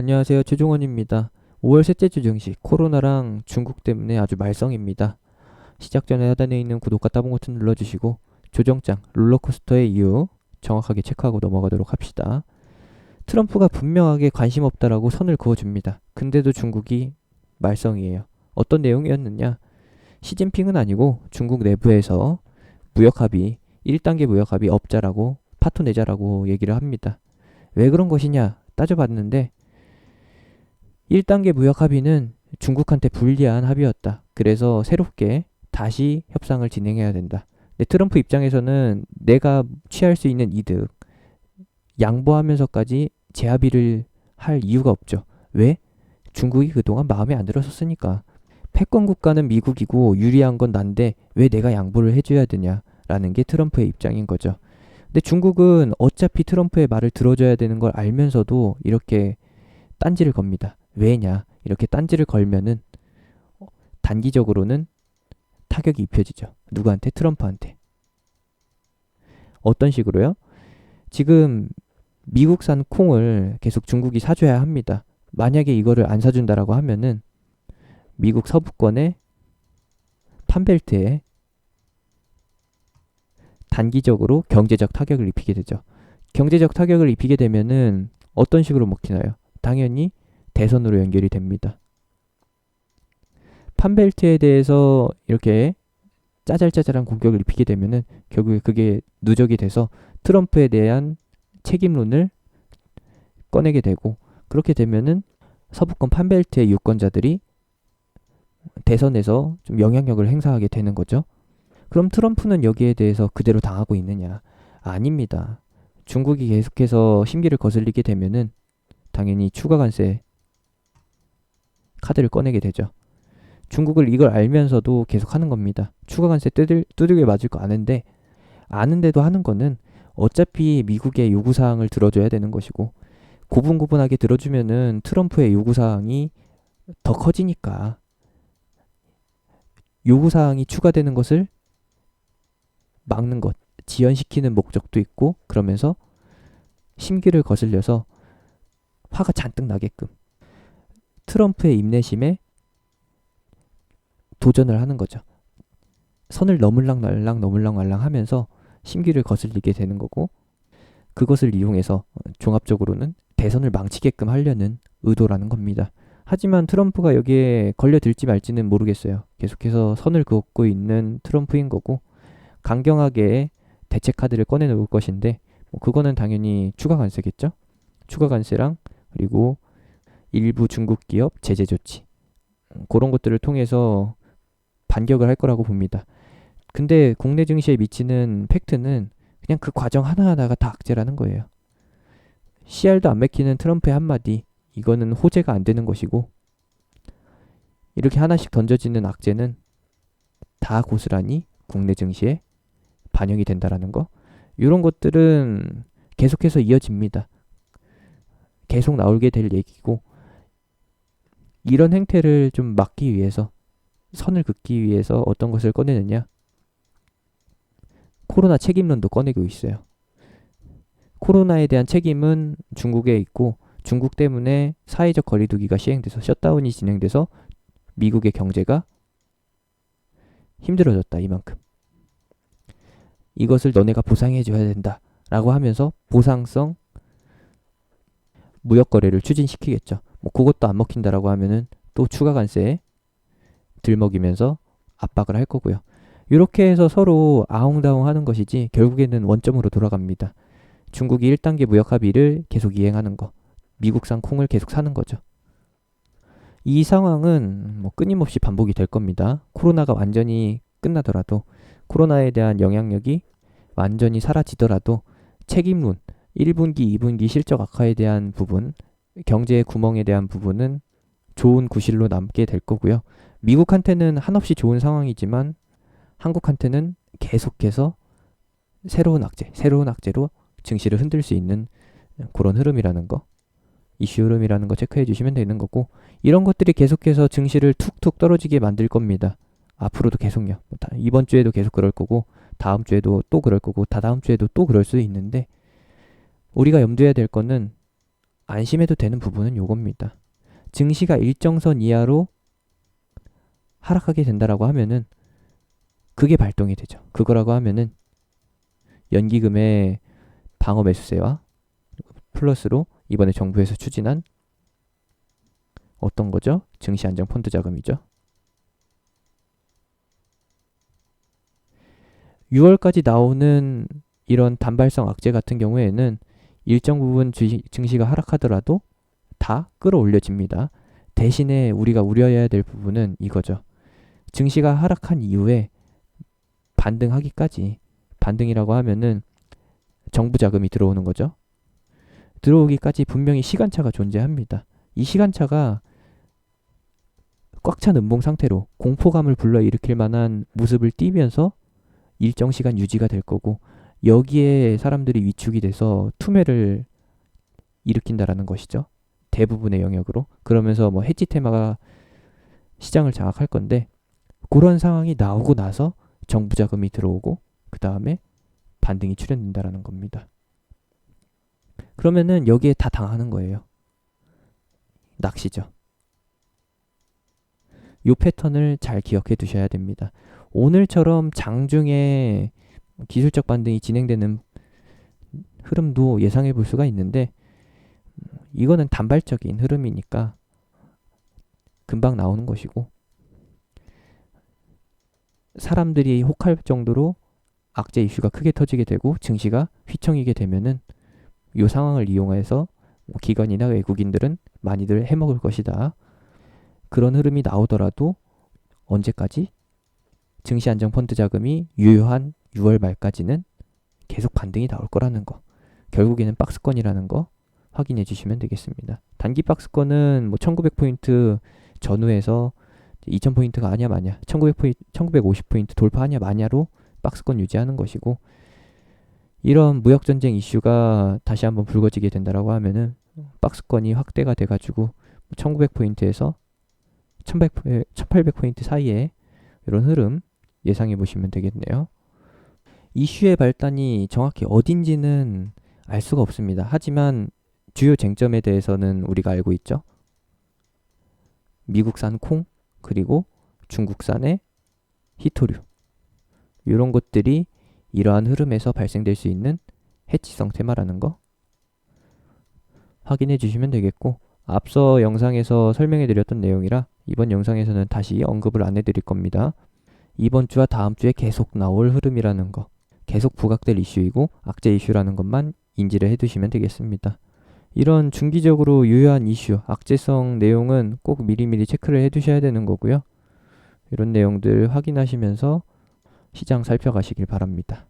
안녕하세요. 최종원입니다. 5월 셋째 주 증시 코로나랑 중국 때문에 아주 말썽입니다. 시작 전에 하단에 있는 구독과 따봉 버튼 눌러주시고 조정장 롤러코스터의 이유 정확하게 체크하고 넘어가도록 합시다. 트럼프가 분명하게 관심 없다라고 선을 그어줍니다. 근데도 중국이 말썽이에요. 어떤 내용이었느냐? 시진핑은 아니고 중국 내부에서 무역 합의 1단계 무역 합의 업자라고 파토 내자라고 얘기를 합니다. 왜 그런 것이냐 따져봤는데 1단계 무역 합의는 중국한테 불리한 합의였다. 그래서 새롭게 다시 협상을 진행해야 된다. 근데 트럼프 입장에서는 내가 취할 수 있는 이득 양보하면서까지 재합의를 할 이유가 없죠. 왜? 중국이 그동안 마음에 안 들었었으니까. 패권 국가는 미국이고 유리한 건 난데 왜 내가 양보를 해줘야 되냐라는 게 트럼프의 입장인 거죠. 근데 중국은 어차피 트럼프의 말을 들어줘야 되는 걸 알면서도 이렇게 딴지를 겁니다. 왜냐? 이렇게 딴지를 걸면은 단기적으로는 타격이 입혀지죠. 누구한테? 트럼프한테. 어떤 식으로요? 지금 미국산 콩을 계속 중국이 사줘야 합니다. 만약에 이거를 안 사준다라고 하면은 미국 서부권의 판벨트에 단기적으로 경제적 타격을 입히게 되죠. 경제적 타격을 입히게 되면은 어떤 식으로 먹히나요? 당연히 대선으로 연결이 됩니다. 판벨트에 대해서 이렇게 짜잘짜잘한 공격을 입히게 되면은 결국에 그게 누적이 돼서 트럼프에 대한 책임론을 꺼내게 되고 그렇게 되면은 서부권 판벨트의 유권자들이 대선에서 좀 영향력을 행사하게 되는 거죠. 그럼 트럼프는 여기에 대해서 그대로 당하고 있느냐? 아닙니다. 중국이 계속해서 심기를 거슬리게 되면은 당연히 추가 관세 카드를 꺼내게 되죠. 중국을 이걸 알면서도 계속 하는 겁니다. 추가 관세 두들, 두들겨 맞을 거 아는데 아는데도 하는 거는 어차피 미국의 요구 사항을 들어줘야 되는 것이고 고분고분하게 들어주면은 트럼프의 요구 사항이 더 커지니까 요구 사항이 추가되는 것을 막는 것, 지연시키는 목적도 있고 그러면서 심기를 거슬려서 화가 잔뜩 나게끔 트럼프의 인내심에 도전을 하는 거죠. 선을 너물랑 말랑 너물랑 말랑 하면서 심기를 거슬리게 되는 거고 그것을 이용해서 종합적으로는 대선을 망치게끔 하려는 의도라는 겁니다. 하지만 트럼프가 여기에 걸려들지 말지는 모르겠어요. 계속해서 선을 그었고 있는 트럼프인 거고 강경하게 대책 카드를 꺼내놓을 것인데 뭐 그거는 당연히 추가 관세겠죠. 추가 관세랑 그리고 일부 중국 기업 제재 조치 그런 것들을 통해서 반격을 할 거라고 봅니다. 근데 국내 증시에 미치는 팩트는 그냥 그 과정 하나하나가 다 악재라는 거예요. CR도 안 맥히는 트럼프의 한마디 이거는 호재가 안 되는 것이고 이렇게 하나씩 던져지는 악재는 다 고스란히 국내 증시에 반영이 된다라는 거. 이런 것들은 계속해서 이어집니다. 계속 나오게 될 얘기고 이런 행태를 좀 막기 위해서 선을 긋기 위해서 어떤 것을 꺼내느냐? 코로나 책임론도 꺼내고 있어요. 코로나에 대한 책임은 중국에 있고 중국 때문에 사회적 거리두기가 시행돼서 셧다운이 진행돼서 미국의 경제가 힘들어졌다 이만큼. 이것을 너네가 보상해 줘야 된다. 라고 하면서 보상성 무역 거래를 추진시키겠죠. 뭐 그것도 안 먹힌다라고 하면은 또 추가 관세에 들먹이면서 압박을 할 거고요. 이렇게 해서 서로 아웅다웅 하는 것이지 결국에는 원점으로 돌아갑니다. 중국이 1단계 무역 합의를 계속 이행하는 거. 미국산 콩을 계속 사는 거죠. 이 상황은 뭐 끊임없이 반복이 될 겁니다. 코로나가 완전히 끝나더라도 코로나에 대한 영향력이 완전히 사라지더라도 책임론, 1분기, 2분기 실적 악화에 대한 부분, 경제의 구멍에 대한 부분은 좋은 구실로 남게 될 거고요. 미국한테는 한없이 좋은 상황이지만 한국한테는 계속해서 새로운 악재, 새로운 악재로 증시를 흔들 수 있는 그런 흐름이라는 거, 이슈 흐름이라는 거 체크해 주시면 되는 거고, 이런 것들이 계속해서 증시를 툭툭 떨어지게 만들 겁니다. 앞으로도 계속요. 뭐 이번 주에도 계속 그럴 거고, 다음 주에도 또 그럴 거고, 다다음 주에도 또 그럴 수 있는데, 우리가 염두해야 될 거는 안심해도 되는 부분은 요겁니다. 증시가 일정선 이하로 하락하게 된다라고 하면은 그게 발동이 되죠. 그거라고 하면은 연기금의 방어 매수세와 플러스로 이번에 정부에서 추진한 어떤 거죠? 증시 안정 펀드 자금이죠. 6월까지 나오는 이런 단발성 악재 같은 경우에는 일정 부분 증시가 하락하더라도 다 끌어올려집니다. 대신에 우리가 우려해야 될 부분은 이거죠. 증시가 하락한 이후에 반등하기까지 반등이라고 하면은 정부 자금이 들어오는 거죠. 들어오기까지 분명히 시간차가 존재합니다. 이 시간차가 꽉 찬 음봉 상태로 공포감을 불러일으킬 만한 모습을 띠면서 일정 시간 유지가 될 거고 여기에 사람들이 위축이 돼서 투매를 일으킨다라는 것이죠. 대부분의 영역으로. 그러면서 뭐 해지 테마가 시장을 장악할 건데 그런 상황이 나오고 나서 정부 자금이 들어오고 그 다음에 반등이 출현된다라는 겁니다. 그러면은 여기에 다 당하는 거예요. 낚시죠. 요 패턴을 잘 기억해 두셔야 됩니다. 오늘처럼 장중에 기술적 반등이 진행되는 흐름도 예상해 볼 수가 있는데 이거는 단발적인 흐름이니까 금방 나오는 것이고 사람들이 혹할 정도로 악재 이슈가 크게 터지게 되고 증시가 휘청이게 되면은 이 상황을 이용해서 뭐 기관이나 외국인들은 많이들 해먹을 것이다. 그런 흐름이 나오더라도 언제까지 증시 안정 펀드 자금이 유효한 6월 말까지는 계속 반등이 나올 거라는 거. 결국에는 박스권이라는 거 확인해 주시면 되겠습니다. 단기 박스권은 뭐 1900포인트 전후에서 2000포인트가 아냐 마냐, 1900포인트, 1950포인트 돌파하냐 마냐로 박스권 유지하는 것이고 이런 무역 전쟁 이슈가 다시 한번 불거지게 된다라고 하면은 박스권이 확대가 돼 가지고 1900포인트에서 1100, 1800포인트 사이에 이런 흐름 예상해 보시면 되겠네요. 이슈의 발단이 정확히 어딘지는 알 수가 없습니다. 하지만 주요 쟁점에 대해서는 우리가 알고 있죠. 미국산 콩 그리고 중국산의 히토류 이런 것들이 이러한 흐름에서 발생될 수 있는 해치성 테마라는 거 확인해 주시면 되겠고 앞서 영상에서 설명해 드렸던 내용이라 이번 영상에서는 다시 언급을 안 해드릴 겁니다. 이번 주와 다음 주에 계속 나올 흐름이라는 거 계속 부각될 이슈이고 악재 이슈라는 것만 인지를 해두시면 되겠습니다. 이런 중기적으로 유효한 이슈, 악재성 내용은 꼭 미리미리 체크를 해두셔야 되는 거고요. 이런 내용들 확인하시면서 시장 살펴가시길 바랍니다.